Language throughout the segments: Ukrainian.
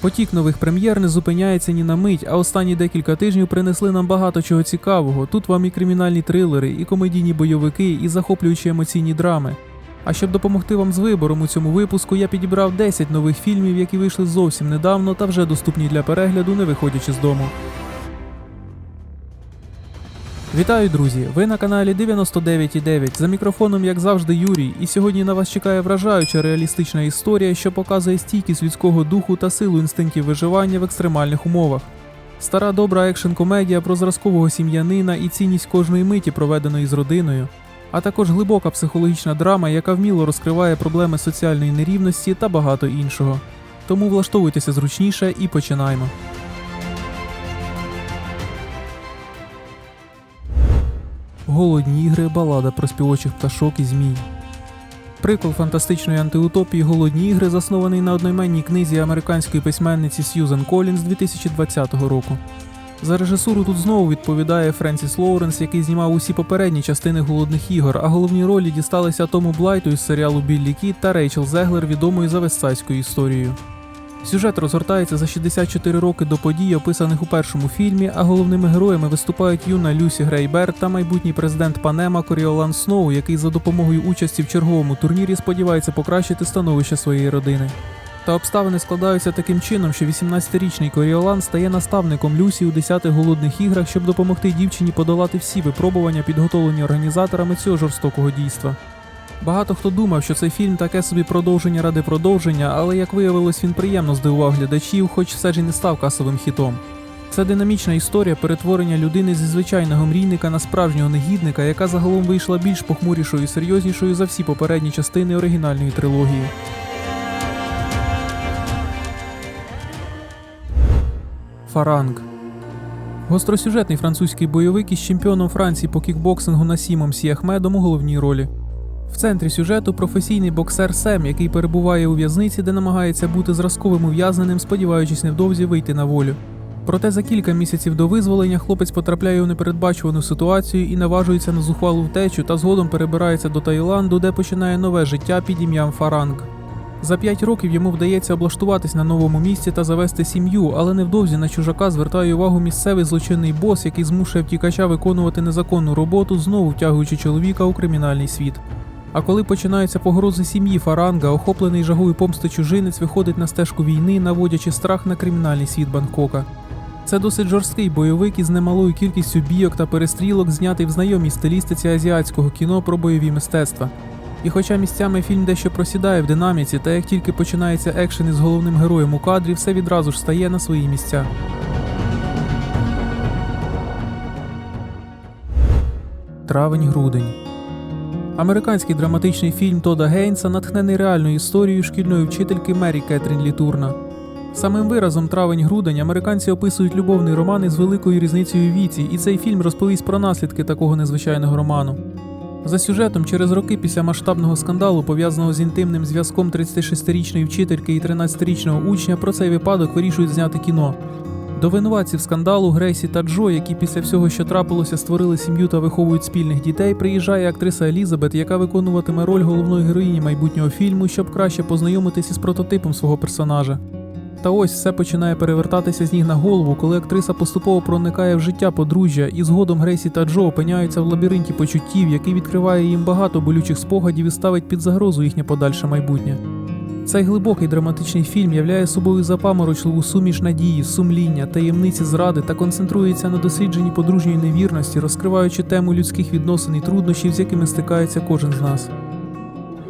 Потік нових прем'єр не зупиняється ні на мить, а останні декілька тижнів принесли нам багато чого цікавого. Тут вам і кримінальні трилери, і комедійні бойовики, і захоплюючі емоційні драми. А щоб допомогти вам з вибором у цьому випуску, я підібрав 10 нових фільмів, які вийшли зовсім недавно та вже доступні для перегляду, не виходячи з дому. Вітаю, друзі! Ви на каналі 99.9. За мікрофоном, як завжди, Юрій, і сьогодні на вас чекає вражаюча реалістична історія, що показує стійкість людського духу та силу інстинктів виживання в екстремальних умовах. Стара добра екшн комедія про зразкового сім'янина і цінність кожної миті, проведеної з родиною, а також глибока психологічна драма, яка вміло розкриває проблеми соціальної нерівності та багато іншого. Тому влаштовуйтеся зручніше і починаємо. Голодні ігри, балада про співочих пташок і змій. Прикол фантастичної антиутопії Голодні ігри заснований на одноіменній книзі американської письменниці Сьюзен Колінз 2020 року. За режисуру тут знову відповідає Френсіс Лоуренс, який знімав усі попередні частини голодних ігор, а головні ролі дісталися Тому Блайту із серіалу Біллі Кіт та Рейчел Зеглер, відомою за вестсайською історією. Сюжет розгортається за 64 роки до подій, описаних у першому фільмі, а головними героями виступають юна Люсі Грейбер та майбутній президент Панема Коріолан Сноу, який за допомогою участі в черговому турнірі сподівається покращити становище своєї родини. Та обставини складаються таким чином, що 18-річний Коріолан стає наставником Люсі у 10-х голодних іграх, щоб допомогти дівчині подолати всі випробування, підготовлені організаторами цього жорстокого дійства. Багато хто думав, що цей фільм таке собі продовження ради продовження, але як виявилось, він приємно здивував глядачів, хоч все ж і не став касовим хітом. Це динамічна історія перетворення людини зі звичайного мрійника на справжнього негідника, яка загалом вийшла більш похмурішою і серйознішою за всі попередні частини оригінальної трилогії. Фаранг Гостросюжетний французький бойовик із чемпіоном Франції по кікбоксингу Насімом Сі Ахмедом у головній ролі. В центрі сюжету професійний боксер Сем, який перебуває у в'язниці, де намагається бути зразковим ув'язненим, сподіваючись невдовзі вийти на волю. Проте за кілька місяців до визволення хлопець потрапляє у непередбачувану ситуацію і наважується на зухвалу втечу та згодом перебирається до Таїланду, де починає нове життя під ім'ям Фаранг. За п'ять років йому вдається облаштуватись на новому місці та завести сім'ю, але невдовзі на чужака звертає увагу місцевий злочинний бос, який змушує втікача виконувати незаконну роботу, знову втягуючи чоловіка у кримінальний світ. А коли починаються погрози сім'ї Фаранга, охоплений жагою помсти чужинець виходить на стежку війни, наводячи страх на кримінальний світ Бангкока. Це досить жорсткий бойовик із немалою кількістю бійок та перестрілок, знятий в знайомій стилістиці азіатського кіно про бойові мистецтва. І хоча місцями фільм дещо просідає в динаміці, та як тільки починається екшен із головним героєм у кадрі, все відразу ж стає на свої місця. Травень-грудень. Американський драматичний фільм Тода Гейнса натхнений реальною історією шкільної вчительки Мері Кетрін Літурна. Самим виразом травень-грудень американці описують любовний роман із великою різницею віці, і цей фільм розповість про наслідки такого незвичайного роману. За сюжетом, через роки після масштабного скандалу, пов'язаного з інтимним зв'язком 36-річної вчительки і 13-річного учня, про цей випадок вирішують зняти кіно. До винуватців скандалу Грейсі та Джо, які після всього, що трапилося, створили сім'ю та виховують спільних дітей, приїжджає актриса Елізабет, яка виконуватиме роль головної героїні майбутнього фільму, щоб краще познайомитись із прототипом свого персонажа. Та ось все починає перевертатися з ніг на голову, коли актриса поступово проникає в життя подружжя, і згодом Грейсі та Джо опиняються в лабіринті почуттів, який відкриває їм багато болючих спогадів і ставить під загрозу їхнє подальше майбутнє. Цей глибокий драматичний фільм являє собою запаморочливу суміш надії, сумління, таємниці зради та концентрується на дослідженні подружньої невірності, розкриваючи тему людських відносин і труднощів, з якими стикається кожен з нас.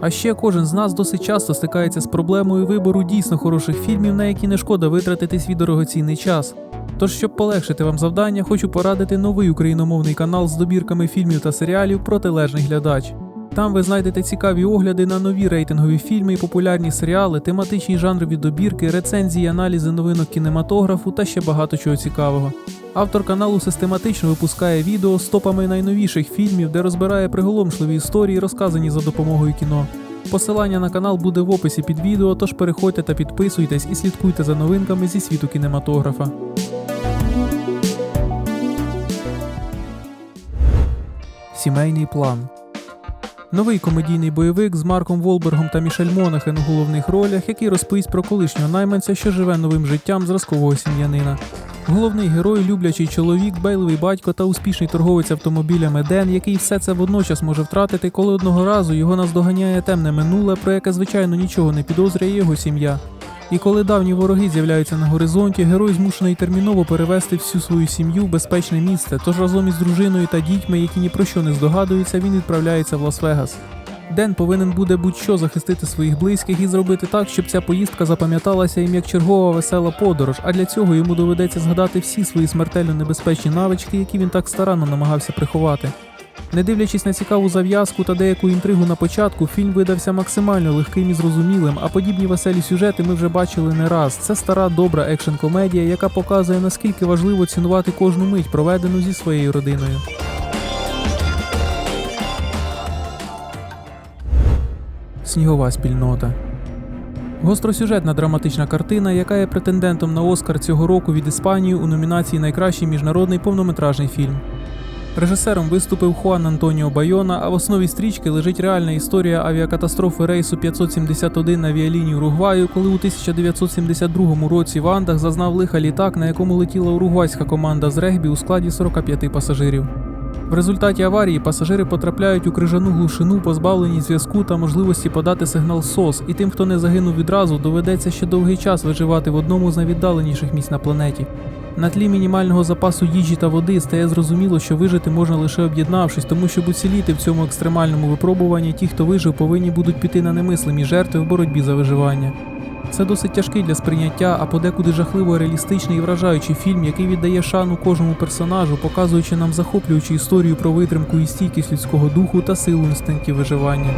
А ще кожен з нас досить часто стикається з проблемою вибору дійсно хороших фільмів, на які не шкода витратити свій дорогоцінний час. Тож, щоб полегшити вам завдання, хочу порадити новий україномовний канал з добірками фільмів та серіалів Протилежний глядач. Там ви знайдете цікаві огляди на нові рейтингові фільми і популярні серіали, тематичні жанрові добірки, рецензії, аналізи новинок кінематографу та ще багато чого цікавого. Автор каналу систематично випускає відео з топами найновіших фільмів, де розбирає приголомшливі історії, розказані за допомогою кіно. Посилання на канал буде в описі під відео, тож переходьте та підписуйтесь і слідкуйте за новинками зі світу кінематографа. Сімейний план. Новий комедійний бойовик з Марком Волбергом та Мішель Монахен у головних ролях, який розповість про колишнього найманця, що живе новим життям зразкового сім'янина. Головний герой, люблячий чоловік, байливий батько та успішний торговець автомобілями Ден, який все це водночас може втратити, коли одного разу його наздоганяє темне минуле, про яке звичайно нічого не підозрює його сім'я. І коли давні вороги з'являються на горизонті, герой змушений терміново перевести всю свою сім'ю в безпечне місце, тож разом із дружиною та дітьми, які ні про що не здогадуються, він відправляється в Лас-Вегас. Ден повинен буде будь-що захистити своїх близьких і зробити так, щоб ця поїздка запам'яталася їм як чергова весела подорож, а для цього йому доведеться згадати всі свої смертельно небезпечні навички, які він так старанно намагався приховати. Не дивлячись на цікаву зав'язку та деяку інтригу на початку, фільм видався максимально легким і зрозумілим, а подібні веселі сюжети ми вже бачили не раз. Це стара добра екшн-комедія, яка показує наскільки важливо цінувати кожну мить, проведену зі своєю родиною. Снігова спільнота. Гостросюжетна драматична картина, яка є претендентом на Оскар цього року від Іспанії у номінації Найкращий міжнародний повнометражний фільм. Режисером виступив Хуан Антоніо Байона, а в основі стрічки лежить реальна історія авіакатастрофи рейсу 571 на авіалінії Уругваю, коли у 1972 році в Андах зазнав лиха літак, на якому летіла уругвайська команда з регбі у складі 45 пасажирів. В результаті аварії пасажири потрапляють у крижану глушину, позбавлені зв'язку та можливості подати сигнал СОС, і тим, хто не загинув відразу, доведеться ще довгий час виживати в одному з найвіддаленіших місць на планеті. На тлі мінімального запасу їжі та води стає зрозуміло, що вижити можна лише об'єднавшись, тому щоб уціліти в цьому екстремальному випробуванні, ті, хто вижив, повинні будуть піти на немислимі жертви в боротьбі за виживання. Це досить тяжкий для сприйняття, а подекуди жахливо реалістичний і вражаючий фільм, який віддає шану кожному персонажу, показуючи нам захоплюючу історію про витримку і стійкість людського духу та силу інстинктів виживання.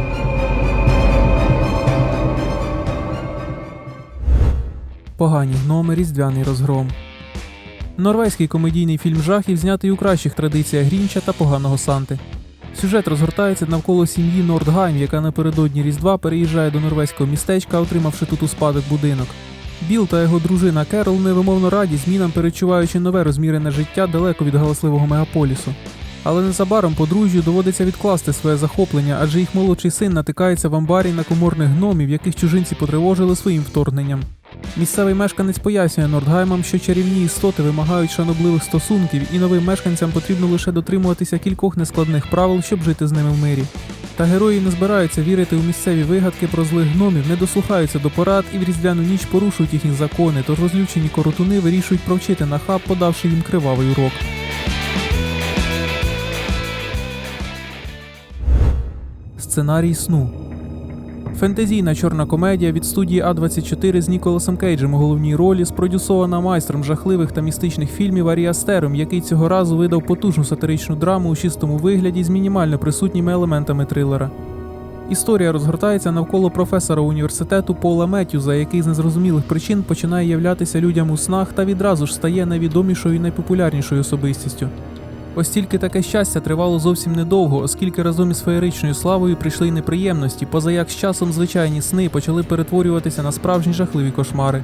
Погані гноми, різдвяний розгром. Норвезький комедійний фільм жахів знятий у кращих традиціях Грінча та поганого Санти. Сюжет розгортається навколо сім'ї Нордгайм, яка напередодні Різдва переїжджає до норвезького містечка, отримавши тут у спадок будинок. Біл та його дружина Керол невимовно раді змінам, перечуваючи нове розмірене життя далеко від галасливого мегаполісу. Але незабаром подружжю доводиться відкласти своє захоплення, адже їх молодший син натикається в амбарі на коморних гномів, яких чужинці потривожили своїм вторгненням. Місцевий мешканець пояснює Нордгаймам, що чарівні істоти вимагають шанобливих стосунків, і новим мешканцям потрібно лише дотримуватися кількох нескладних правил, щоб жити з ними в мирі. Та герої не збираються вірити у місцеві вигадки про злих гномів, не дослухаються до порад і в різдвяну ніч порушують їхні закони, тож розлючені коротуни вирішують провчити на хаб, подавши їм кривавий урок. Сценарій сну. Фентезійна чорна комедія від студії А24 з Ніколасом Кейджем у головній ролі, спродюсована майстром жахливих та містичних фільмів Арі Астером, який цього разу видав потужну сатиричну драму у чистому вигляді з мінімально присутніми елементами трилера. Історія розгортається навколо професора університету Пола Меттюза, який з незрозумілих причин починає являтися людям у снах та відразу ж стає найвідомішою і найпопулярнішою особистістю. Ось тільки таке щастя тривало зовсім недовго, оскільки разом із феєричною славою прийшли й неприємності, поза як з часом звичайні сни почали перетворюватися на справжні жахливі кошмари.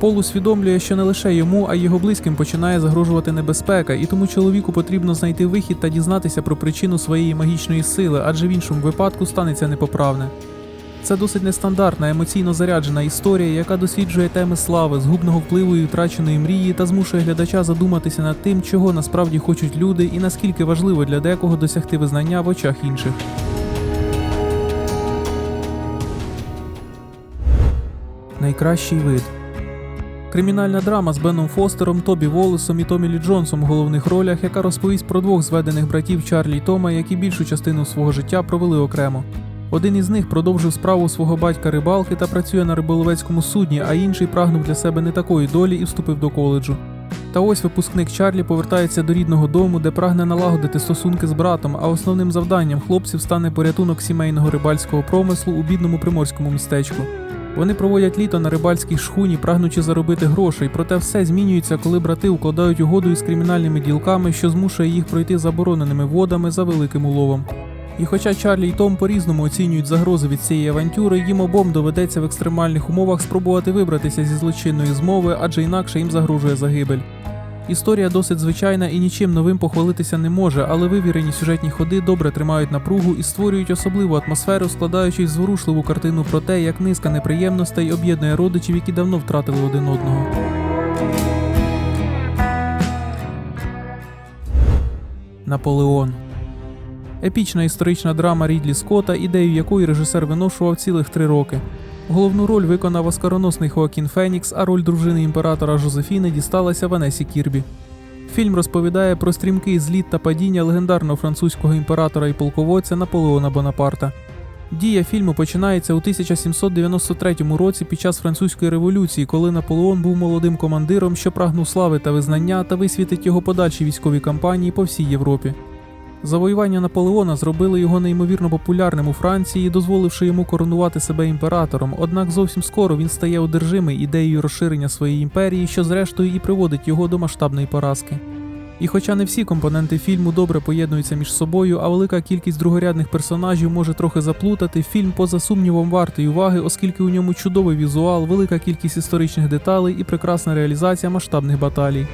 Пол усвідомлює, що не лише йому, а й його близьким починає загрожувати небезпека, і тому чоловіку потрібно знайти вихід та дізнатися про причину своєї магічної сили, адже в іншому випадку станеться непоправне. Це досить нестандартна, емоційно заряджена історія, яка досліджує теми слави, згубного впливу і втраченої мрії та змушує глядача задуматися над тим, чого насправді хочуть люди і наскільки важливо для декого досягти визнання в очах інших. Найкращий вид. Кримінальна драма з Беном Фостером, Тобі Волесом і Томі Лі Джонсом у головних ролях, яка розповість про двох зведених братів Чарлі й Тома, які більшу частину свого життя провели окремо. Один із них продовжив справу свого батька рибалки та працює на риболовецькому судні, а інший прагнув для себе не такої долі і вступив до коледжу. Та ось випускник Чарлі повертається до рідного дому, де прагне налагодити стосунки з братом, а основним завданням хлопців стане порятунок сімейного рибальського промислу у бідному приморському містечку. Вони проводять літо на рибальській шхуні, прагнучи заробити грошей, проте все змінюється, коли брати укладають угоду із кримінальними ділками, що змушує їх пройти забороненими водами за великим уловом. І хоча Чарлі й Том по-різному оцінюють загрози від цієї авантюри, їм обом доведеться в екстремальних умовах спробувати вибратися зі злочинної змови, адже інакше їм загрожує загибель. Історія досить звичайна і нічим новим похвалитися не може, але вивірені сюжетні ходи добре тримають напругу і створюють особливу атмосферу, складаючись зворушливу картину про те, як низка неприємностей об'єднує родичів, які давно втратили один одного. Наполеон. Епічна історична драма Рідлі Скотта, ідею якої режисер виношував цілих три роки. Головну роль виконав оскароносний Хоакін Фенікс, а роль дружини імператора Жозефіни дісталася Ванесі Кірбі. Фільм розповідає про стрімкий зліт та падіння легендарного французького імператора і полководця Наполеона Бонапарта. Дія фільму починається у 1793 році під час французької революції, коли Наполеон був молодим командиром, що прагнув слави та визнання та висвітить його подальші військові кампанії по всій Європі. Завоювання Наполеона зробили його неймовірно популярним у Франції, дозволивши йому коронувати себе імператором. Однак зовсім скоро він стає одержимий ідеєю розширення своєї імперії, що зрештою і приводить його до масштабної поразки. І хоча не всі компоненти фільму добре поєднуються між собою, а велика кількість другорядних персонажів може трохи заплутати, фільм поза сумнівом вартий уваги, оскільки у ньому чудовий візуал, велика кількість історичних деталей і прекрасна реалізація масштабних баталій.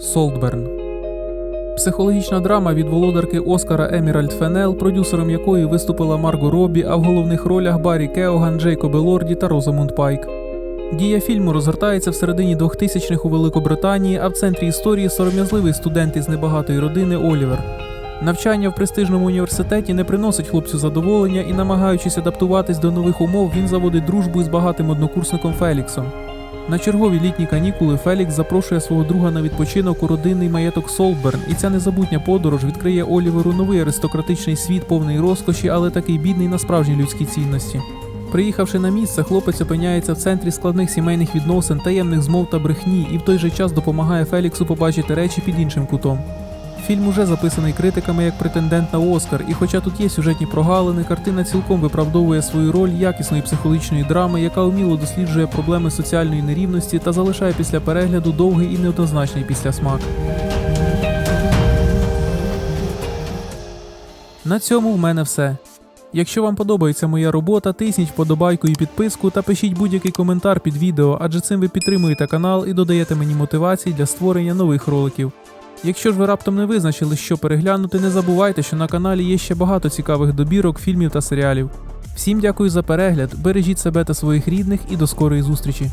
Солтберн. Психологічна драма від володарки Оскара Еміральд Фенел, продюсером якої виступила Марго Робі, а в головних ролях Баррі Кеоган, Джейкоб Елорді та Розамунд Пайк. Дія фільму розгортається в середині 2000-х у Великобританії, а в центрі історії сором'язливий студент із небагатої родини Олівер. Навчання в престижному університеті не приносить хлопцю задоволення і, намагаючись адаптуватись до нових умов, він заводить дружбу із багатим однокурсником Феліксом. На чергові літні канікули Фелікс запрошує свого друга на відпочинок у родинний маєток Солберн, і ця незабутня подорож відкриє Оліверу новий аристократичний світ, повний розкоші, але такий бідний на справжні людські цінності. Приїхавши на місце, хлопець опиняється в центрі складних сімейних відносин, таємних змов та брехні, і в той же час допомагає Феліксу побачити речі під іншим кутом. Фільм уже записаний критиками як претендент на Оскар, і хоча тут є сюжетні прогалини, картина цілком виправдовує свою роль якісної психологічної драми, яка вміло досліджує проблеми соціальної нерівності та залишає після перегляду довгий і неоднозначний післясмак. На цьому в мене все. Якщо вам подобається моя робота, тисніть вподобайку і підписку та пишіть будь-який коментар під відео, адже цим ви підтримуєте канал і додаєте мені мотивації для створення нових роликів. Якщо ж ви раптом не визначили, що переглянути, не забувайте, що на каналі є ще багато цікавих добірок, фільмів та серіалів. Всім дякую за перегляд, бережіть себе та своїх рідних і до скорої зустрічі!